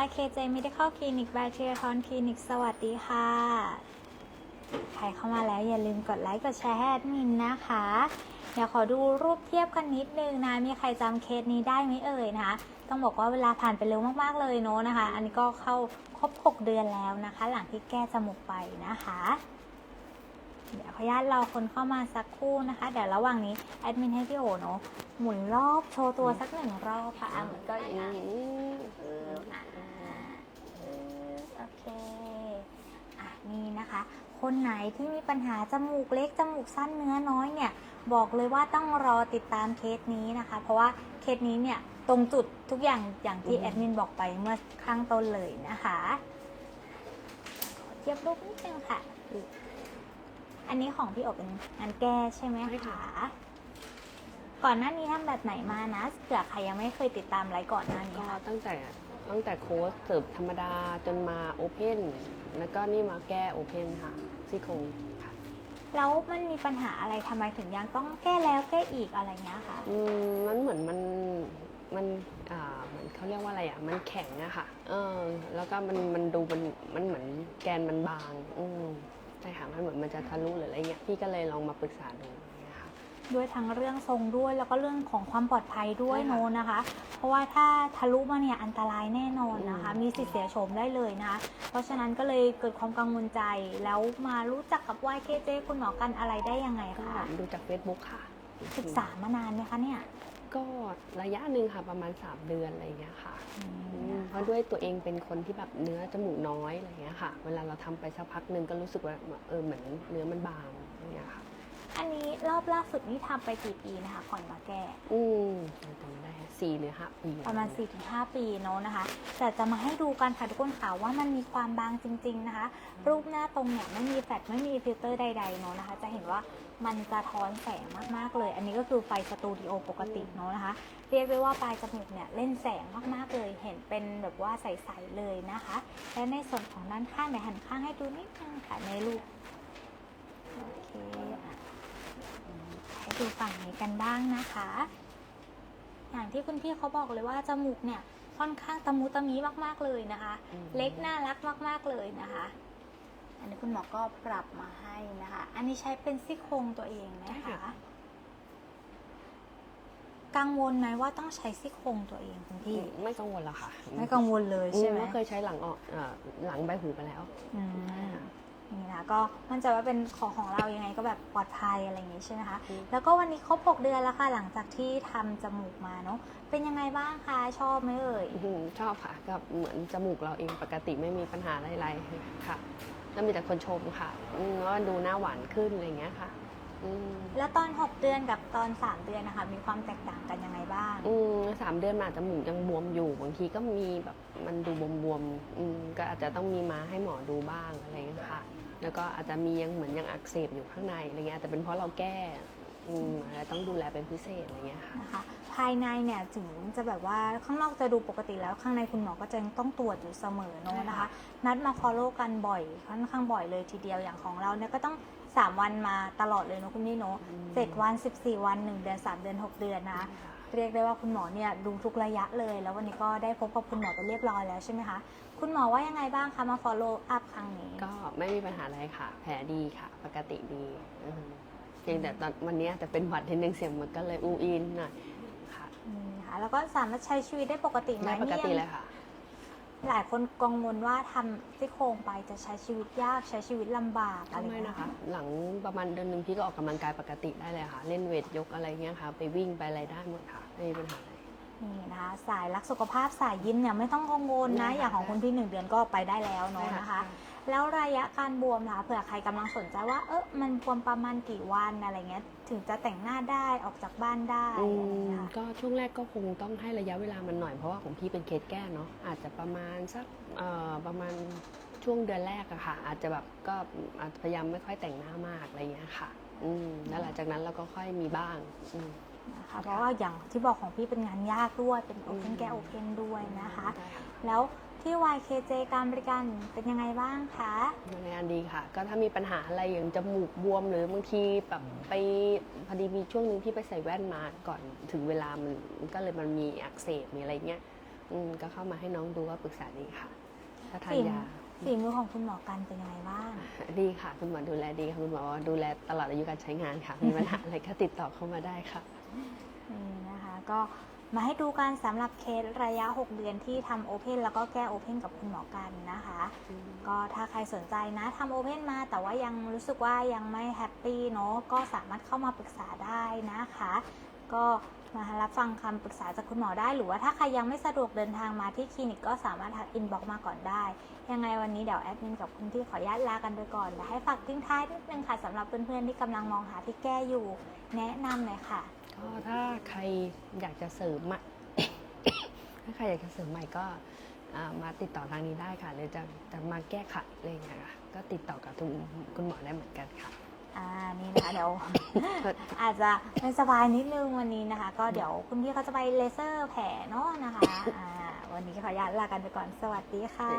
YKJ Medical Clinic by t h e a t o n Clinic สวัสดีค่ะ ใครเข้ามาแล้วอย่าลืมกดไลค์กดแชร์ให้แอดมินนะคะ เดี๋ยวขอดูรูปเทียบกันนิดนึงนะ มีใครจำเคสนี้ได้ไหมเอ่ยนะคะ ต้องบอกว่าเวลาผ่านไปเร็วมากๆเลยเนาะนะคะ อันนี้ก็เข้าครบ 6 เดือนแล้วนะคะ หลังที่แก้จมูกไปนะคะ เดี๋ยวขออนุญาตรอคนเข้ามาสักครู่นะคะ เดี๋ยวระหว่างนี้แอดมินให้พี่โอเนาะหมุนรอบโชว์ตัวสักหนึ่งรอบค่ะอะหมุนก็อีกอะปึ๊บอะปึ๊บโอเค อะนี่นะ คะคนไหนที่มีปัญหาจมูกเล็กจมูกสั้นเนื้อน้อยเนี่ย บอกเลยว่าต้องรอติดตามเคสนี้นะคะ เพราะว่าเคสนี้เนี่ยตรงจุดทุกอย่างอย่างที่อืมแอดมินบอกไปเมื่อข้างต้นเลยนะคะขอเทียบรูปนิดนึงค่ะ อันนี้ของพี่อบเป็นงานแก้ใช่ไหมใช่คะค่ะก่อนหน้านี้ทำแบบไหนมานะเผื่อใครยังไม่เคยติดตามไลฟ์ก่อนหน้านี้ก็ค่ะตั้งแต่ ตั้งแต่โค้ชเสิร์ฟธรรมดาจนมาโอเพนแล้วก็นี่มาแก้โอเพนค่ะซี่โครงค่ะแล้วมันมีปัญหาอะไรทำไมถึงยังต้องแก้แล้วแก้อีกอะไรเงี้ยค่ะอืมมันเหมือนมันมันอ่าเหมือนเขาเรียกว่าอะไรอะ มันแข็งอะค่ะ เออ แล้วก็มันมันดูมันมันเหมือนแกนมันบาง อืมใช่ค่ะมันเหมือนมันจะทะลุหรืออะไรเงี้ยพี่ก็เลยลองมาปรึกษาดู ด้วยทั้งเรื่องทรงด้วยแล้วก็เรื่องของความปลอดภัยด้วยใช่ค่ะโนนนะคะ เพราะว่าถ้าทะลุมาเนี่ยอันตรายแน่นอนนะคะ อืม มีสิทธิ์เสียโฉมได้เลยนะคะ เพราะฉะนั้นก็เลยเกิดความกังวลใจแล้วมารู้จักกับ YKJ คุณหมอกันอะไรได้ยังไงก็คะดูจาก Facebook ค่ะศึกษามานานไหมคะเนี่ยก็ระยะหนึ่งค่ะประมาณ 3 เดือนอะไรอย่างเงี้ยค่ะอืมอืมเพราะด้วยตัวเองเป็นคนที่แบบเนื้อจมูกน้อยอะไรอย่างเงี้ยค่ะ เวลาเราทำไปสักพักหนึ่งก็รู้สึกว่าเออเหมือนเนื้อมันบางอย่างเงี้ยค่ะ อันนี้รอบล่าสุดนี่ทำไปกี่ปีนะคะก่อนมาแก้ อืมจำได้สี่หรือห้าปีประมาณ 4-5 ปีเนาะนะคะ แต่จะมาให้ดูกันค่ะทุกคนค่ะว่ามันมีความบางจริง ๆนะคะ รูปหน้าตรงเนี่ยไม่มีแฟลชไม่มีฟิลเตอร์ใดๆเนาะนะคะ จะเห็นว่ามันสะท้อนแสงมากๆเลย อันนี้ก็คือไฟสตูดิโอปกติเนาะนะคะ เรียกได้ว่าปลายจมูกเนี่ยเล่นแสงมากๆเลย เห็นเป็นแบบว่าใสๆเลยนะคะ และในส่วนของด้านข้างเนี่ยหันข้างให้ดูนิดนึงค่ะในรูปโอเคอะให้ ดูฝั่งนี้กันบ้างนะคะ อย่างที่คุณพี่เขาบอกเลยว่าจมูกเนี่ยค่อนข้างตะมุตะมีมาก ๆเลยนะคะอืมเล็กน่ารักมาก ๆเลยนะคะ อันนี้คุณหมอก็ปรับมาให้นะคะ อันนี้ใช้เป็นซี่โครงตัวเองนะใช่คะค่ะกังวลไหมว่าต้องใช้ซี่โครงตัวเองคุณพี่ ไม่กังวลหรอกค่ะ ไม่กังวลเลยใช่ไหมอืเคยใช้หลังออกเอ่อหลังใบหูไปแล้วอืม นี่นะก็มั่นใจว่าเป็นของของเรายังไงก็แบบปลอดภัยอะไรอย่างงี้ใช่ไหมคะอืมแล้วก็วันนี้ครบ 6 เดือนแล้วค่ะ หลังจากที่ทำจมูกมาเนาะเป็นยังไงบ้างคะชอบไหมเอ่ย อื้อหือชอบค่ะก็เหมือนจมูกเราเองปกติไม่มีปัญหาอะไรๆค่ะแล้วมีแต่คนชมค่ะอืมว่าดูหน้าหวานขึ้นอะไรอย่างเงี้ยค่ะอืมแล้วตอน 6 เดือนกับตอน 3 เดือนนะคะ มีความแตกต่างกันยังไงบ้าง อืมสามเดือนมาจมูกยังบวมอยู่บางทีก็มีแบบมันดูบวมๆอืมก็อาจจะต้องมีมาให้หมอดูบ้างอะไรอย่างเงี้ยค่ะ แล้วก็อาจจะมียังเหมือนยังอักเสบอยู่ข้างในอะไรเงี้ยแต่เป็นเพราะเราแก้อืมอาจจะต้องดูแลเป็นพิเศษอะไรเงี้ยค่ะ นะคะภายในเนี่ยถึงจะแบบว่าข้างนอกจะดูปกติแล้วข้างในคุณหมอก็จะยังต้องตรวจอยู่เสมอเนอะใช่ค่ะนะคะ นัดมา follow กันบ่อยค่อนข้างบ่อยเลยทีเดียวอย่างของเราเนี่ยก็ต้อง 3 วันมาตลอดเลยเนอะคุณนี่เนอะเจ็ดวัน 14 วัน 1 เดือน 3 เดือน 6 เดือนนะคะ เรียกได้ว่าคุณหมอเนี่ยดูทุกระยะเลย แล้ววันนี้ก็ได้พบกับคุณหมอไปเรียบร้อยแล้วใช่ไหมคะ คุณหมอว่ายังไงบ้างคะมา follow up ครั้งนี้ ก็ไม่มีปัญหาอะไรค่ะ แผลดีค่ะ ปกติดีอือฮึเพียงแต่ตอนวันเนี้ยแต่เป็นหวัดทีนึงเสียงมันก็เลยอูอินหน่อยค่ะนี่ค่ะ แล้วก็สามารถใช้ชีวิตได้ปกติไหมได้ปกตินี่เลยค่ะ หลายคนกังวลว่าทำซี่โครงไปจะใช้ชีวิตยากใช้ชีวิตลำบากอะไรทำไมอย่างเงี้ยนะคะ หลังประมาณเดือนหนึ่งพี่ก็ออกกำลังกายปกติได้เลยค่ะ เล่นเวทยกอะไรเงี้ยค่ะ ไปวิ่งไปอะไรได้หมดค่ะไม่มีปัญหาอะไร นี่นะคะสายรักสุขภาพสายยิ้มเนี่ยไม่ต้องกังวลนะ ได้ค่ะอย่างของคุณพี่หนึ่งเดือนก็ไปได้แล้วเนาะนะคะ แล้วระยะการบวมล่ะเผื่อใครกำลังสนใจว่า เออมันบวมประมาณกี่วันอะไรเงี้ย ถึงจะแต่งหน้าได้ออกจากบ้านได้อือะไรมเงี้ยค่ะก็ช่วงแรกก็คงต้องให้ระยะเวลามันหน่อยเพราะว่าของพี่เป็นเคสแก้เนาะอาจจะประมาณสักเอ่อประมาณช่วงเดือนแรกอะค่ะ อาจจะแบบก็อาจจะพยายามไม่ค่อยแต่งหน้ามากอะไรเงี้ยค่ะอืมแล้วหลังจากนั้นเราก็ค่อยมีบ้างอืมนะคะเพราะว่าอย่างที่บอกของพี่เป็นงานยากด้วยเป็นโออืเพนมแกโอเพนด้วยนะคะได้ค่ะแล้ว ที่ YKJ การบริการเป็นยังไงบ้างคะบริการดีค่ะ ก็ถ้ามีปัญหาอะไรอย่างจมูกบวม หรือบางทีแบบไปพอดีมีช่วงหนึงที่ไปใส่แว่นมาก่อนถึงเวลามันมันก็เลยมันมีอักเสบมีอะไรเงี้ยอืมก็เข้ามาให้น้องดูว่าปรึกษาดีค่ะถ้าทานฝีมืยาอฝีมือของคุณหมอกันเป็นยังไงบ้าง ดีค่ะ คุณหมอดูแลดีค่ะคุณหมอดูแลตลอดอายุการใช้งานค่ะ มีปัญหาอะไรก็ติดต่อเข้ามาได้ค่ะ นี่นะคะก็ มาให้ดูกันสำหรับเคสระยะ 6 เดือนที่ทำโอเพนแล้วก็แก้โอเพนกับคุณหมอกันนะคะ ก็ถ้าใครสนใจนะทำโอเพนมา แต่ว่ายังรู้สึกว่ายังไม่แฮปปี้เนาะก็สามารถเข้ามาปรึกษาได้นะคะ ก็มารับฟังคำปรึกษาจากคุณหมอได้ หรือว่าถ้าใครยังไม่สะดวกเดินทางมาที่คลินิกก็สามารถทักอินบ็อกมาก่อนได้ ยังไงวันนี้เดี๋ยวแอดมินกับคุณพี่ขออนุญาตลากันไปก่อน และให้ฝากทิ้งท้ายนิดนึงค่ะสำหรับเพื่อนๆที่กำลังมองหาที่แก้อยู่ แนะนำหน่อยค่ะ ก็ถ้าใครอยากจะเสริมใหม่ถ้าใครอยากจะเสริมใหม่ก็อ่ามาติดต่อทางนี้ได้ค่ะหรือจะจะมาแก้ไขอะไรอย่างเงี้ยค่ะก็ติดต่อกับคุณคุณหมอได้เหมือนกันค่ะอ่านี่นะคะเดี๋ยวอาจจะไม่สบายนิดนึงวันนี้นะคะ ก็เดี๋ยวคุณพี่เขาจะไปเลเซอร์แผลเนาะนะคะอ่าวันนี้ขออนุญาตลากันไปก่อนสวัสดีค่ะ